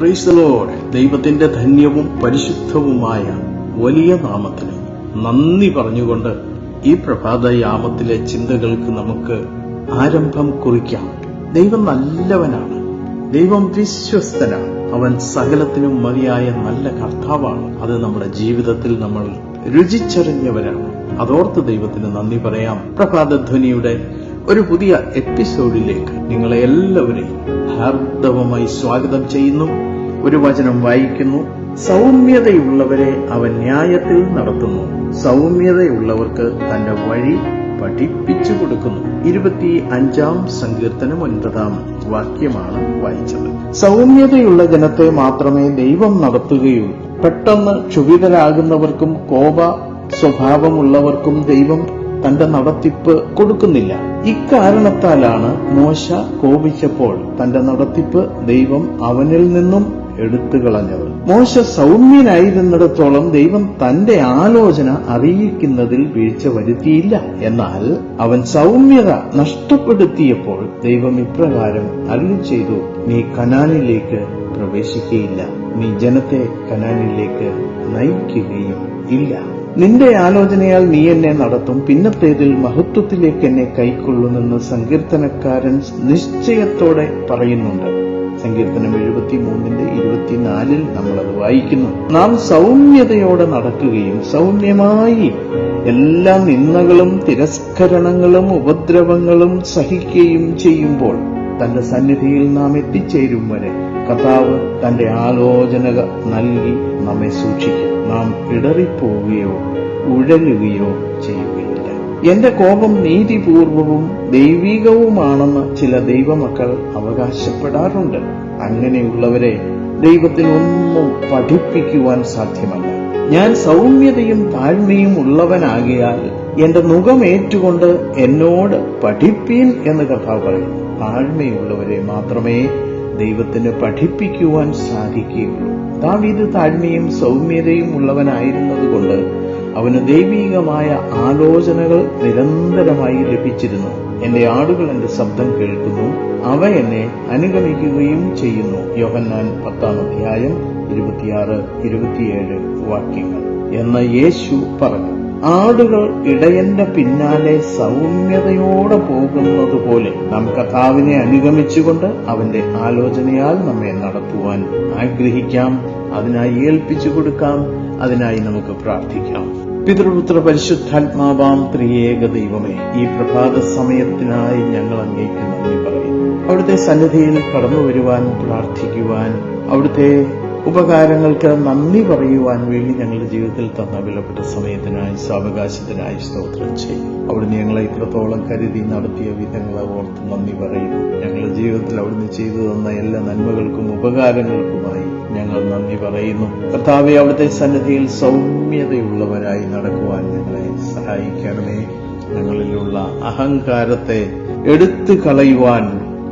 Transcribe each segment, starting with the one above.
Price load ദൈവത്തിന്റെ ധന്യവും പരിശുദ്ധവുമായ വലിയ നാമത്തിന് നന്ദി പറഞ്ഞുകൊണ്ട് ഈ പ്രഭാതയാമത്തിലെ ചിന്തകൾക്ക് നമുക്ക് ആരംഭം കുറിക്കാം. ദൈവം നല്ലവനാണ്. ദൈവം വിശ്വസ്തനാണ്. അവൻ സകലത്തിനും മതിയായ നല്ല കർത്താവാണ്. അത് നമ്മുടെ ജീവിതത്തിൽ നമ്മൾ രുചിച്ചറിഞ്ഞവരാണ്. അതോർത്ത് ദൈവത്തിന് നന്ദി പറയാം. പ്രഭാതധ്വനിയുടെ ഒരു പുതിയ എപ്പിസോഡിലേക്ക് നിങ്ങളെ എല്ലാവരെയും ഹാർദവമായി സ്വാഗതം ചെയ്യുന്നു. ഒരു വചനം വായിക്കുന്നു. സൗമ്യതയുള്ളവരെ അവൻ ന്യായത്തിൽ നടത്തുന്നു. സൗമ്യതയുള്ളവർക്ക് തന്റെ വഴി പഠിപ്പിച്ചു കൊടുക്കുന്നു. ഇരുപത്തി അഞ്ചാം സങ്കീർത്തനം ഒൻപതാം വാക്യമാണ് വായിച്ചത്. സൗമ്യതയുള്ള ജനത്തെ മാത്രമേ ദൈവം നടത്തുകയുള്ളൂ. പെട്ടെന്ന് ക്ഷുഭിതരാകുന്നവർക്കും കോപ സ്വഭാവമുള്ളവർക്കും ദൈവം തന്റെ നടത്തിപ്പ് കൊടുക്കുന്നില്ല. ഇക്കാരണത്താലാണ് മോശ കോപിച്ചപ്പോൾ തന്റെ നടത്തിപ്പ് ദൈവം അവനിൽ നിന്നും എടുത്തു കളഞ്ഞത്. മോശ സൗമ്യനായിരുന്നിടത്തോളം ദൈവം തന്റെ ആലോചന അറിയിക്കുന്നതിൽ വീഴ്ച വരുത്തിയില്ല. എന്നാൽ അവൻ സൗമ്യത നഷ്ടപ്പെടുത്തിയപ്പോൾ ദൈവം ഇപ്രകാരം അരുളി ചെയ്തു നീ കനാനിലേക്ക് പ്രവേശിക്കുകയില്ല നീ ജനത്തെ കനാനിലേക്ക് നയിക്കുകയും ഇല്ല. നിന്റെ ആലോചനയാൽ നീ എന്നെ നടത്തും. പിന്നത്തേതിൽ മഹത്വത്തിലേക്ക് എന്നെ കൈക്കൊള്ളുമെന്ന് സങ്കീർത്തനക്കാരൻ നിശ്ചയത്തോടെ പറയുന്നുണ്ട്. സങ്കീർത്തനം എഴുപത്തി മൂന്നിന്റെ ഇരുപത്തിനാലിൽ നമ്മളത് വായിക്കുന്നു. നാം സൗമ്യതയോടെ നടക്കുകയും സൗമ്യമായി എല്ലാ നിന്ദകളും തിരസ്കരണങ്ങളും ഉപദ്രവങ്ങളും സഹിക്കുകയും ചെയ്യുമ്പോൾ തന്റെ സന്നിധിയിൽ നാം എത്തിച്ചേരും വരെ കർത്താവ് തന്റെ ആലോചനകൾ നൽകി നമ്മെ സൂക്ഷിക്കും. നാം ഇടറിപ്പോവുകയോ ഉഴലുകയോ ചെയ്യുകയില്ല. എന്റെ കോപം നീതിപൂർവവും ദൈവികവുമാണെന്ന് ചില ദൈവമക്കൾ അവകാശപ്പെടാറുണ്ട്. അങ്ങനെയുള്ളവരെ ദൈവത്തിനൊന്നും പഠിപ്പിക്കുവാൻ സാധ്യമല്ല. ഞാൻ സൗമ്യതയും താഴ്മയും ഉള്ളവനാകിയാൽ എന്റെ മുഖമേറ്റുകൊണ്ട് എന്നോട് പഠിപ്പീൻ എന്ന് കർത്താവ് പറയുന്നു. താഴ്മയുള്ളവരെ മാത്രമേ ദൈവത്തിന് പഠിപ്പിക്കുവാൻ സാധിക്കുകയുള്ളൂ. ദാവീദ് താഴ്മയും സൗമ്യതയും ഉള്ളവനായിരുന്നതുകൊണ്ട് അവന് ദൈവീകമായ ആലോചനകൾ നിരന്തരമായി ലഭിച്ചിരുന്നു. എന്റെ ആടുകൾ എന്റെ ശബ്ദം കേൾക്കുന്നു. അവ എന്നെ അനുഗമിക്കുകയും ചെയ്യുന്നു. യോഹന്നാൻ പത്താം അധ്യായം ഇരുപത്തിയാറ് ഇരുപത്തിയേഴ് വാക്യങ്ങൾ. എന്ന യേശു പറഞ്ഞു ആടുകൾ ഇടയന്റെ പിന്നാലെ സൗമ്യതയോടെ പോകുന്നത് പോലെ നാം കഥാവിനെ അനുഗമിച്ചുകൊണ്ട് അവന്റെ ആലോചനയാൽ നമ്മെ നടത്തുവാൻ ആഗ്രഹിക്കാം അതിനായി ഏൽപ്പിച്ചു കൊടുക്കാം അതിനായി നമുക്ക് പ്രാർത്ഥിക്കാം. പിതൃപുത്ര പരിശുദ്ധാത്മാവാം ത്രിയേക ദൈവമേ ഈ പ്രഭാത സമയത്തിനായി ഞങ്ങൾ അങ്ങേക്ക് നന്ദി പറയുന്നു. അവിടുത്തെ സന്നിധിയിൽ കടന്നു വരുവാൻ പ്രാർത്ഥിക്കുവാൻ അവിടുത്തെ ഉപകാരങ്ങൾക്ക് നന്ദി പറയുവാൻ വേണ്ടി ഞങ്ങളുടെ ജീവിതത്തിൽ തന്ന വിലപ്പെട്ട സമയത്തിനായി സാവകാശത്തിനായി സ്തോത്രം ചെയ്യും. അവിടുന്ന് ഞങ്ങളെ ഇത്രത്തോളം കരുതി നടത്തിയ വിധങ്ങളെ ഓർത്ത് നന്ദി പറയുന്നു. ഞങ്ങളുടെ ജീവിതത്തിൽ അവിടുന്ന് ചെയ്തു തന്ന എല്ലാ നന്മകൾക്കും ഉപകാരങ്ങൾക്കുമായി ഞങ്ങൾ നന്ദി പറയുന്നു. കർത്താവെ അവിടുത്തെ സന്നിധിയിൽ സൗമ്യതയുള്ളവരായി നടക്കുവാൻ ഞങ്ങളെ സഹായിക്കണമേ. ഞങ്ങളിലുള്ള അഹങ്കാരത്തെ എടുത്തു കളയുവാൻ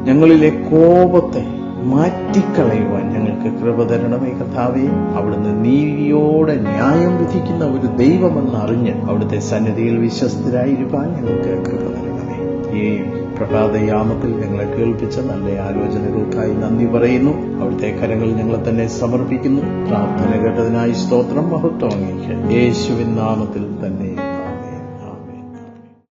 ഞങ്ങളിലെ കോപത്തെ മാറ്റിക്കളയുവാൻ ഞങ്ങൾക്ക് കൃപ തരണമേ കഥാവേ അവിടുന്ന് നീതിയോടെ ന്യായം വിധിക്കുന്ന ഒരു ദൈവമെന്ന് അറിഞ്ഞ് അവിടുത്തെ സന്നിധിയിൽ വിശ്വസ്തരായിരിക്കാൻ ഞങ്ങൾക്ക് കൃപ തരണമേ. ഈ പ്രഭാതയാമത്തിൽ ഞങ്ങളെ കേൾപ്പിച്ച നല്ല ആലോചനകൾക്കായി നന്ദി പറയുന്നു. അവിടുത്തെ കരങ്ങൾ ഞങ്ങളെ തന്നെ സമർപ്പിക്കുന്നു. പ്രാർത്ഥന കേട്ടതിനായി സ്തോത്രം മഹത്വം യേശുവിൻ നാമത്തിൽ തന്നെ